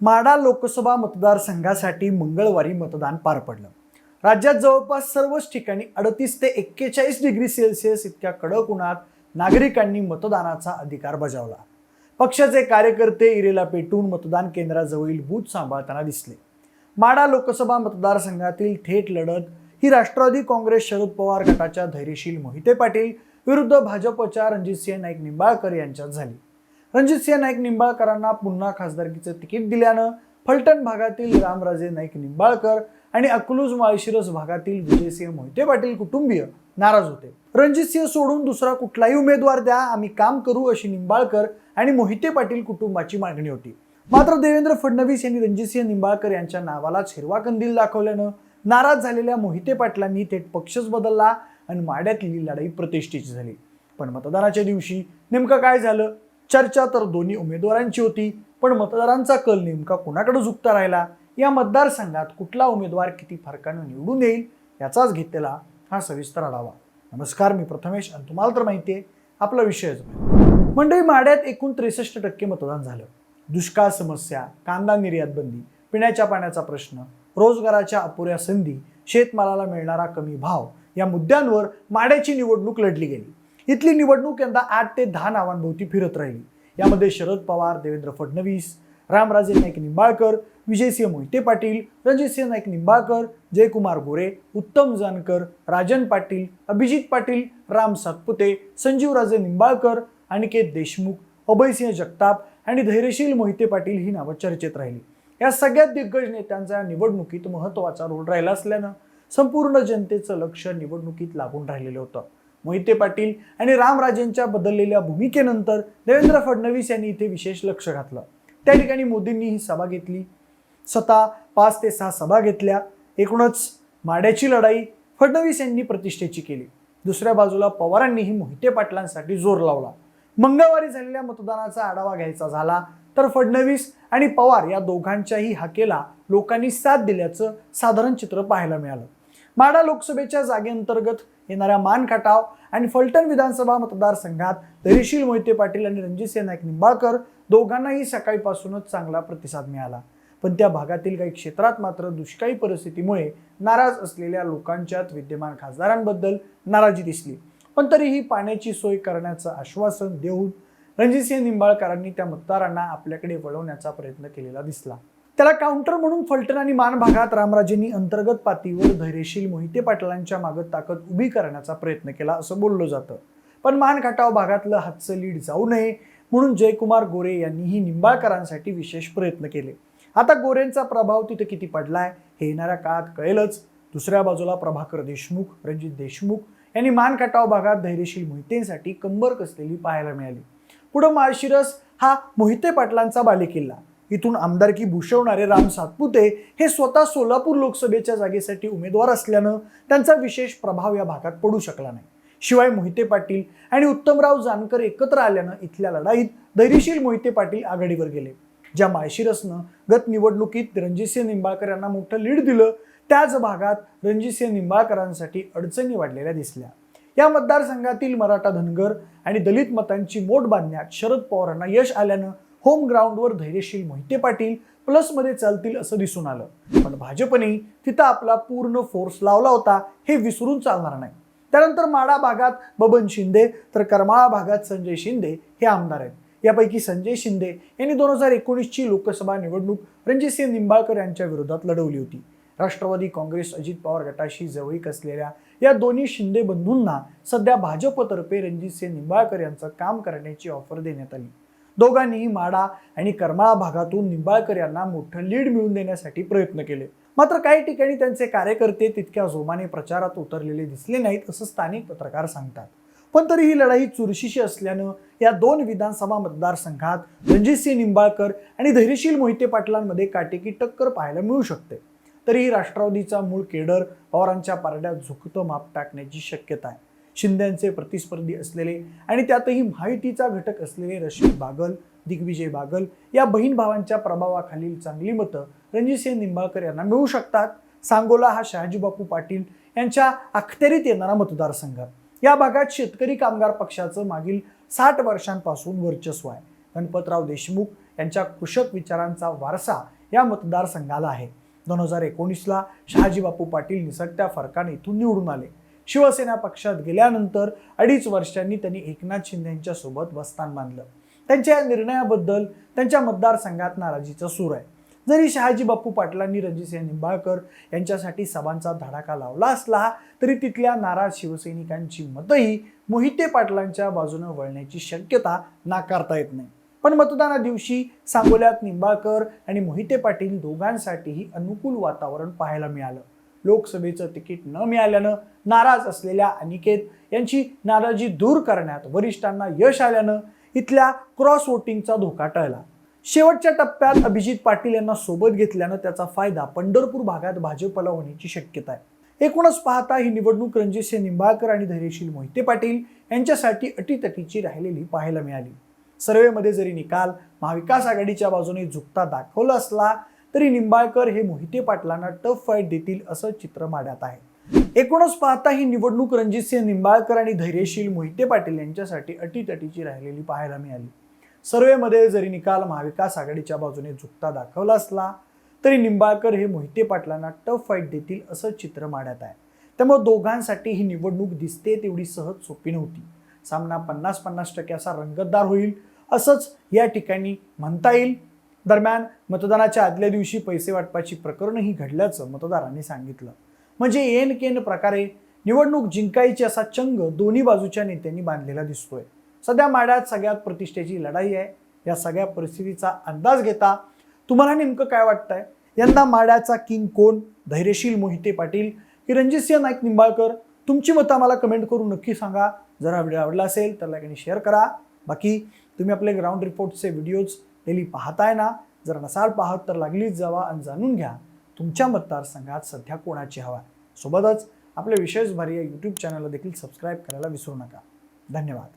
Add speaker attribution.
Speaker 1: माडा लोकसभा मतदारसंघासाठी मंगळवारी मतदान पार पडलं. राज्यात जवळपास सर्वच ठिकाणी अडतीस ते एक्केचाळीस डिग्री सेल्सिअस इतक्या कडक उन्हात नागरिकांनी मतदानाचा अधिकार बजावला. पक्षाचे कार्यकर्ते इरेला पेटून मतदान केंद्राजवळील बूथ सांभाळताना दिसले. माडा लोकसभा मतदारसंघातील थेट लढत ही राष्ट्रवादी काँग्रेस शरद पवार गटाच्या धैर्यशील मोहिते पाटील विरुद्ध भाजपच्या रणजितसिंह नाईक निंबाळकर यांच्यात झाली. रणजितसिंह नाईक निंबाळकरांना पुन्हा खासदारकीचं तिकीट दिल्यानं फलटण भागातील रामराजे नाईक निंबाळकर आणि अकलूज माळशिरस भागातील विजयसिंह मोहिते पाटील कुटुंबीय नाराज होते. रणजितसिंह सोडून दुसरा कुठलाही उमेदवार द्या आम्ही काम करू अशी निंबाळकर आणि मोहिते पाटील कुटुंबाची मागणी होती. मात्र देवेंद्र फडणवीस यांनी रणजितसिंह निंबाळकर यांच्या नावालाच हिरवा कंदील दाखवल्यानं नाराज झालेल्या मोहिते पाटलांनी थेट पक्षच बदलला आणि माड्यातली लढाई प्रतिष्ठेची झाली. पण मतदानाच्या दिवशी नेमकं काय झालं? चर्चा तर दोन्ही उमेदवारांची होती पण मतदारांचा कल नेमका कोणाकडे झुकता राहिला? या मतदारसंघात कुठला उमेदवार किती फरकानं निवडून येईल? याचाच घेतलेला हा सविस्तर आढावा. नमस्कार मी प्रथमेश आणि तुम्हाला तर माहिती आहे आपला विषयच मंडळी माड्यात एकूण त्रेसष्ट टक्के मतदान झालं. दुष्काळ समस्या कांदा निर्यात बंदी पिण्याच्या पाण्याचा प्रश्न रोजगाराच्या अपुऱ्या संधी शेतमालाला मिळणारा कमी भाव या मुद्द्यांवर माड्याची निवडणूक लढली गेली. इथली निवडणूक यंदा आठ ते दहा नावांभोवती फिरत राहिली. यामध्ये शरद पवार देवेंद्र फडणवीस रामराजे नाईक निंबाळकर विजयसिंह मोहिते पाटील रणजितसिंह नाईक निंबाळकर जयकुमार गोरे उत्तम जानकर राजन पाटील अभिजित पाटील राम सातपुते संजीवराजे निंबाळकर अनिकेत देशमुख अभयसिंह जगताप आणि धैर्यशील मोहिते पाटील ही नावं चर्चेत राहिली. या सगळ्यात दिग्गज नेत्यांचा निवडणुकीत महत्त्वाचा रोल राहिला असल्यानं संपूर्ण जनतेचं लक्ष निवडणुकीत लागून राहिलेलं होतं. मोहिते पाटील आणि रामराजेंच्या बदललेल्या भूमिकेनंतर देवेंद्र फडणवीस यांनी इथे विशेष लक्ष घातलं. त्या ठिकाणी मोदींनी ही सभा घेतली. स्वतः पाच ते सहा सभा घेतल्या. एकूणच माड्याची लढाई फडणवीस यांनी प्रतिष्ठेची केली. दुसऱ्या बाजूला पवारांनीही मोहिते पाटलांसाठी जोर लावला. मंगळवारी झालेल्या मतदानाचा आढावा घ्यायचा झाला तर फडणवीस आणि पवार या दोघांच्याही हाकेला लोकांनी साथ दिल्याचं साधारण चित्र पाहायला मिळालं. माडा लोकसभेच्या जागेअंतर्गत येणाऱ्या मानखटाव आणि फलटण विधानसभा मतदारसंघात धैर्यशील मोहिते पाटील आणि रणजितसिंह नाईक निंबाळकर दोघांनाही सकाळीपासूनच चांगला प्रतिसाद मिळाला. पण त्या भागातील काही क्षेत्रात मात्र दुष्काळी परिस्थितीमुळे नाराज असलेल्या लोकांच्यात विद्यमान खासदारांबद्दल नाराजी दिसली. पण तरीही पाण्याची सोय करण्याचं आश्वासन देऊन रणजितसिंह निंबाळकरांनी त्या मतदारांना आपल्याकडे वळवण्याचा प्रयत्न केलेला दिसला. त्याला काउंटर म्हणून फलटण आणि मान भागात रामराजेंनी अंतर्गत पातळीवर धैर्यशील मोहिते पाटलांच्या मागत ताकद उभी करण्याचा प्रयत्न केला असं बोललं जातं. पण मान खटाव भागातलं हातचं लीड जाऊ नये म्हणून जयकुमार गोरे यांनीही निंबाळकरांसाठी विशेष प्रयत्न केले. आता गोरेंचा प्रभाव तिथे किती पडलाय हे येणाऱ्या काळात कळेलच. दुसऱ्या बाजूला प्रभाकर देशमुख रणजित देशमुख यांनी मान खटाव भागात धैर्यशील मोहितेंसाठी कंबर कसलेली पाहायला मिळाली. पुढं माळशिरस हा मोहिते पाटलांचा बालेकिल्ला. इथून आमदारकी भूषवणारे राम सातपुते हे स्वतः सोलापूर लोकसभेच्या जागेसाठी उमेदवार असल्यानं त्यांचा विशेष प्रभाव या भागात पडू शकला नाही. शिवाय मोहिते पाटील आणि उत्तमराव जानकर एकत्र आल्यानं इथल्या लढाईत धैर्यशील मोहिते पाटील आघाडीवर गेले. ज्या माळशिरसनं गत निवडणुकीत रणजितसिंह निंबाळकर यांना मोठं लीड दिलं त्याच भागात रणजितसिंह निंबाळकरांसाठी अडचणी वाढलेल्या दिसल्या. या मतदारसंघातील मराठा धनगर आणि दलित मतांची मोठ बांधण्यात शरद पवारांना यश आल्यानं होम ग्राउंडवर धैर्यशील मोहिते पाटील प्लसमध्ये चालतील असं दिसून आलं. पण भाजपने तिथं आपला पूर्ण फोर्स लावला होता हे विसरून चालणार नाही. त्यानंतर माडा भागात बबन शिंदे तर करमाळा भागात संजय शिंदे हे आमदार आहेत. यापैकी संजय शिंदे यांनी दोन हजार एकोणीसची लोकसभा निवडणूक रणजितसिंह निंबाळकर यांच्या विरोधात लढवली होती. राष्ट्रवादी काँग्रेस अजित पवार गटाशी जवळीक असलेल्या या दोन्ही शिंदे बंधूंना सध्या भाजपतर्फे रणजितसिंह निंबाळकर यांचं काम करण्याची ऑफर देण्यात आली. दोघांनीही माडा आणि करमाळा भागातून निंबाळकर यांना मोठं लीड मिळवून देण्यासाठी प्रयत्न केले. मात्र काही ठिकाणी त्यांचे कार्यकर्ते तितक्या जोमाने प्रचारात उतरलेले दिसले नाहीत असं स्थानिक पत्रकार सांगतात. पण तरी ही लढाई चुरशीची असल्यानं या दोन विधानसभा मतदारसंघात रणजितसिंह निंबाळकर आणि धैर्यशील मोहिते पाटलांमध्ये काटेकी टक्कर पाहायला मिळू शकते. तरीही राष्ट्रवादीचा मूळ केडर पवारांच्या पारड्यात झुकतं माप टाकण्याची शक्यता आहे. शिंद्यांचे प्रतिस्पर्धी असलेले आणि त्यातही माहितीचा घटक असलेले रश्मी बागल दिग्विजय बागल या बहीण भावांच्या प्रभावाखालील चांगली मतं रणजितसिंह निंबाळकर यांना मिळू शकतात. सांगोला हा शहाजीबापू पाटील यांच्या अखत्यारीत येणारा मतदारसंघ. या भागात शेतकरी कामगार पक्षाचं मागील साठ वर्षांपासून वर्चस्व आहे. गणपतराव देशमुख यांच्या कृषक विचारांचा वारसा या मतदारसंघाला आहे. दोन हजार एकोणीसला शहाजीबापू पाटील निसटत्या फरकाने इथून निवडून आले. शिवसेना पक्षात गेल्यानंतर अडीच वर्षांनी त्यांनी एकनाथ शिंदे यांच्या सोबत बस्तान बांधलं. त्यांच्या या निर्णयाबद्दल त्यांच्या मतदारसंघात नाराजीचा सूर आहे. जरी शहाजी बापू पाटलांनी रणजितसिंह निंबाळकर यांच्यासाठी सभांचा धडाका लावला असला तरी तिथल्या नाराज शिवसैनिकांची मतही मोहिते पाटलांच्या बाजूनं वळण्याची शक्यता नाकारता येत नाही. पण मतदाना दिवशी सांगोल्यात निंबाळकर आणि मोहिते पाटील दोघांसाठीही अनुकूल वातावरण पाहायला मिळालं. लोकसभेचं तिकीट न मिळाल्यानं नाराज असलेल्या अनिकेत यांची नाराजी दूर करण्यात वरिष्ठांना यश आल्यानं इथल्या क्रॉस वोटिंगचा धोका टळला. शेवटच्या टप्प्यात अभिजित पाटील यांना सोबत घेतल्यानं त्याचा फायदा पंढरपूर भागात भाजपला होण्याची शक्यता आहे. एकूणच पाहता ही निवडणूक रणजितसिंह निंबाळकर आणि धैर्यशील मोहिते पाटील यांच्यासाठी अटीतटीची राहिलेली पाहायला मिळाली. सर्वेमध्ये जरी निकाल महाविकास आघाडीच्या बाजूने झुकता दाखवला असला तरी निंबाळकर हे मोहिते पाटलांना टफ फाईट देतील असं चित्र मांडत आहे. एकूणच पाहता ही निवडणूक रणजितसिंह निंबाळकर आणि धैर्यशील मोहिते पाटील यांच्यासाठी अटीतटीची राहिलेली पाहायला मिळाली. सर्वेमध्ये जरी निकाल महाविकास आघाडीच्या बाजूने झुकता दाखवला असला तरी निंबाळकर हे मोहिते पाटलांना टफ फाईट देतील असं चित्र मांडत आहे. त्यामुळे दोघांसाठी ही निवडणूक दिसते तेवढी सहज सोपी नव्हती. सामना पन्नास पन्नास टक्के असा रंगतदार होईल असंच या ठिकाणी म्हणता येईल. दरम्यान मतदानाच्या आदल्या दिवशी पैसे वाटपाची प्रकरणही घडल्याचं मतदारांनी सांगितलं. म्हणजे एन केन प्रकारे निवडणूक जिंकायची असा चंग दोन्ही बाजूच्या नेत्यांनी बांधलेला दिसतोय. सध्या माड्यात सगळ्यात प्रतिष्ठेची लढाई आहे. या सगळ्या परिस्थितीचा अंदाज घेता तुम्हाला नेमकं काय वाटतंय? यंदा माड्याचा किंग कोण? धैर्यशील मोहिते पाटील की रणजितसिंह नाईक निंबाळकर? तुमची मतं आम्हाला कमेंट करून नक्की सांगा. जर हा व्हिडिओ आवडला असेल तर लाईक आणि शेअर करा. बाकी तुम्ही आपले ग्राउंड रिपोर्टचे व्हिडिओज डेली पाहताय ना? जर नसाल पाहत तर लागलीच जावा आणि जाणून घ्या. तुमच्या मतदारसंघात सध्या कोणाची हवा? आहे सोबतच आपले विशेष भारी या यूट्यूब चॅनलला देखील सबस्क्राईब करायला विसरू नका. धन्यवाद.